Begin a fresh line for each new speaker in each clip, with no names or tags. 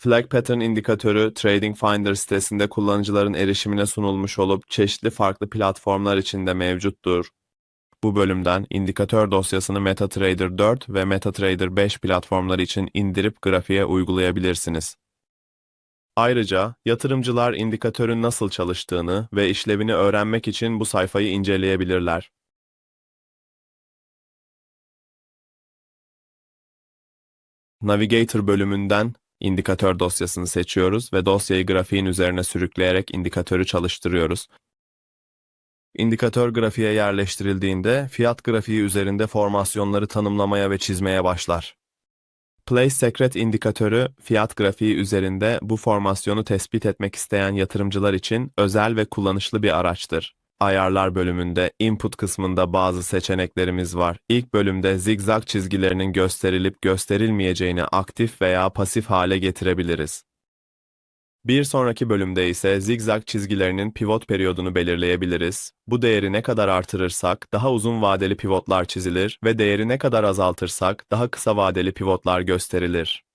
Flag Pattern indikatörü Trading Finder sitesinde kullanıcıların erişimine sunulmuş olup çeşitli farklı platformlar içinde mevcuttur. Bu bölümden indikatör dosyasını MetaTrader 4 ve MetaTrader 5 platformları için indirip grafiğe uygulayabilirsiniz. Ayrıca yatırımcılar indikatörün nasıl çalıştığını ve işlevini öğrenmek için bu sayfayı inceleyebilirler. Navigator bölümünden indikatör dosyasını seçiyoruz ve dosyayı grafiğin üzerine sürükleyerek indikatörü çalıştırıyoruz. İndikatör grafiğe yerleştirildiğinde fiyat grafiği üzerinde formasyonları tanımlamaya ve çizmeye başlar. Place Secret indikatörü fiyat grafiği üzerinde bu formasyonu tespit etmek isteyen yatırımcılar için özel ve kullanışlı bir araçtır. Ayarlar bölümünde input kısmında bazı seçeneklerimiz var. İlk bölümde zigzag çizgilerinin gösterilip gösterilmeyeceğini aktif veya pasif hale getirebiliriz. Bir sonraki bölümde ise zigzag çizgilerinin pivot periyodunu belirleyebiliriz. Bu değeri ne kadar artırırsak daha uzun vadeli pivotlar çizilir ve değeri ne kadar azaltırsak daha kısa vadeli pivotlar gösterilir.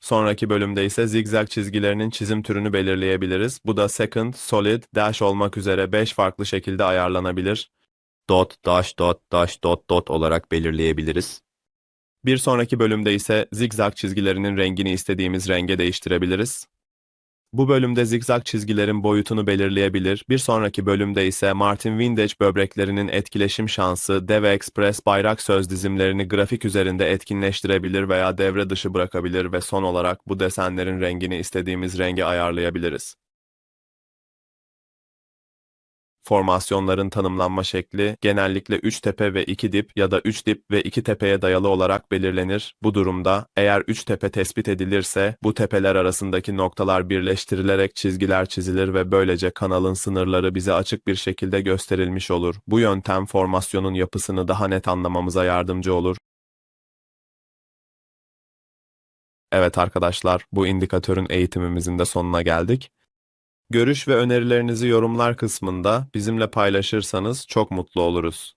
Sonraki bölümde ise zigzag çizgilerinin çizim türünü belirleyebiliriz. Bu da second, solid, dash olmak üzere 5 farklı şekilde ayarlanabilir.
Dot, dash, dot, dash, dot, dot olarak belirleyebiliriz.
Bir sonraki bölümde ise zigzag çizgilerinin rengini istediğimiz renge değiştirebiliriz. Bu bölümde zigzag çizgilerin boyutunu belirleyebilir. Bir sonraki bölümde ise Martin Windage böbreklerinin etkileşim şansı, Deve Express bayrak söz dizimlerini grafik üzerinde etkinleştirebilir veya devre dışı bırakabilir ve son olarak bu desenlerin rengini istediğimiz renge ayarlayabiliriz. Formasyonların tanımlanma şekli genellikle 3 tepe ve 2 dip ya da 3 dip ve 2 tepeye dayalı olarak belirlenir. Bu durumda eğer 3 tepe tespit edilirse bu tepeler arasındaki noktalar birleştirilerek çizgiler çizilir ve böylece kanalın sınırları bize açık bir şekilde gösterilmiş olur. Bu yöntem formasyonun yapısını daha net anlamamıza yardımcı olur. Evet arkadaşlar, bu indikatörün eğitimimizin de sonuna geldik. Görüş ve önerilerinizi yorumlar kısmında bizimle paylaşırsanız çok mutlu oluruz.